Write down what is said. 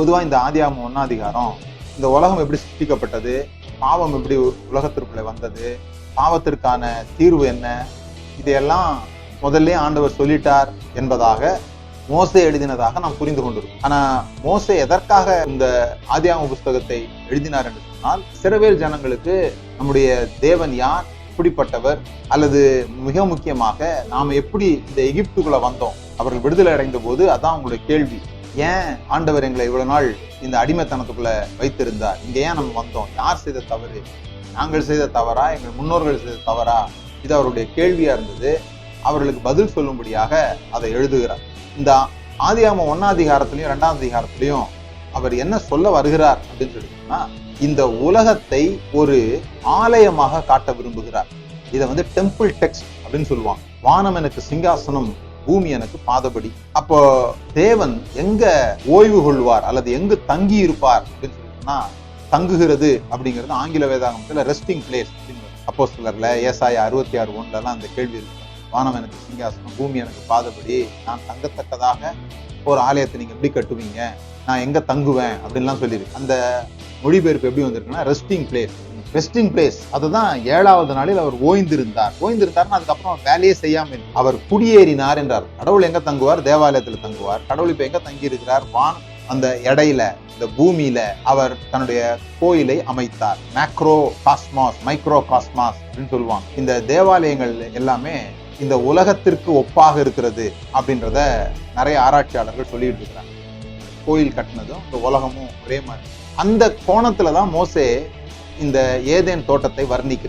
பொதுவாக இந்த ஆதியாகமம் ஒன்னாதிகாரம் இந்த உலகம் எப்படி சிருஷ்டிக்கப்பட்டது பாவம் எப்படி உலகத்திற்குள்ளே வந்தது பாவத்திற்கான தீர்வு என்ன இதையெல்லாம் முதல்ல ஆண்டவர் சொல்லிட்டார் என்பதாக மோசை எழுதினதாக நாம் புரிந்து கொண்டிருக்கோம். ஆனா மோசை எதற்காக இந்த ஆதியாம புஸ்தகத்தை எழுதினார் என்று சொன்னால் சிறவேல் ஜனங்களுக்கு நம்முடைய தேவன் யார் இப்படிப்பட்டவர் அல்லது மிக முக்கியமாக நாம் எப்படி இந்த எகிப்துக்குள்ள வந்தோம் அவர்கள் விடுதலை அடைந்த போது அதான் அவங்களுடைய கேள்வி. ஏன் ஆண்டவர் எங்களை இவ்வளவு நாள் இந்த அடிமைத்தனத்துக்குள்ள வைத்திருந்தார்? இங்க ஏன் நம்ம வந்தோம்? யார் செய்த தவறு? நாங்கள் செய்த தவறா? எங்கள் முன்னோர்கள் செய்த தவறா? இது அவருடைய கேள்வியா இருந்தது. அவர்களுக்கு பதில் சொல்லும்படியாக அதை எழுதுகிறார். இந்த ஆதியாம ஒன்னாம் அதிகாரத்திலையும் ரெண்டாம் அதிகாரத்திலையும் அவர் என்ன சொல்ல வருகிறார் அப்படின்னு சொல்லிட்டோம்னா இந்த உலகத்தை ஒரு ஆலயமாக காட்ட விரும்புகிறார். இதை வந்து டெம்பிள் டெக்ஸ்ட் அப்படின்னு சொல்லுவாங்க. வானம் எனக்கு சிங்காசனம் பூமி எனக்கு பாதபடி. அப்போ தேவன் எங்க ஓய்வு கொள்வார் அல்லது எங்கு தங்கி இருப்பார் அப்படின்னு சொன்னா தங்குகிறது அப்படிங்கிறது ஆங்கில வேதாகமத்துல ரெஸ்டிங் பிளேஸ் அப்போ சிலர்ல ஏசாய அறுபத்தி ஆறு ஒன்றுலாம் அந்த கேள்வி இருக்கு. வானம் எனக்கு சிங்காசனம் பூமி எனக்கு பாதபடி நான் தங்கத்தக்கதாக ஒரு ஆலயத்தை நீங்க எப்படி கட்டுவீங்க? நான் எங்கே தங்குவேன் அப்படின்லாம் சொல்லியிருக்கு அந்த மொழிபெயர்ப்பு எப்படி வந்திருக்குன்னா ரெஸ்டிங் பிளேஸ் ரெஸ்டிங் பிளேஸ் அதுதான் ஏழாவது நாளில் அவர் ஓய்ந்திருந்தார். ஓய்ந்திருந்தார்னா அதுக்கப்புறம் வேலையே செய்யாமல் அவர் குடியேறினார் என்றார். கடவுள் எங்கே தங்குவார்? தேவாலயத்தில் தங்குவார். கடவுள் இப்போ எங்கே தங்கியிருக்கிறார்? வான் அந்த இடையில இந்த பூமியில அவர் தன்னுடைய கோயிலை அமைத்தார். மேக்ரோ காஸ்மாஸ் மைக்ரோ காஸ்மாஸ் அப்படின்னு சொல்லுவாங்க. இந்த தேவாலயங்கள் எல்லாமே இந்த உலகத்திற்கு ஒப்பாக இருக்கிறது அப்படின்றத நிறைய ஆராய்ச்சியாளர்கள் சொல்லிட்டு இருக்கிறாங்க. கோயில் கட்டினதும் இந்த உலகமும் ஒரே மாதிரி. அந்த கோணத்துல தான் மோசே இந்த ஏதேன் தோட்டத்தை வர்ணிக்கிறார்.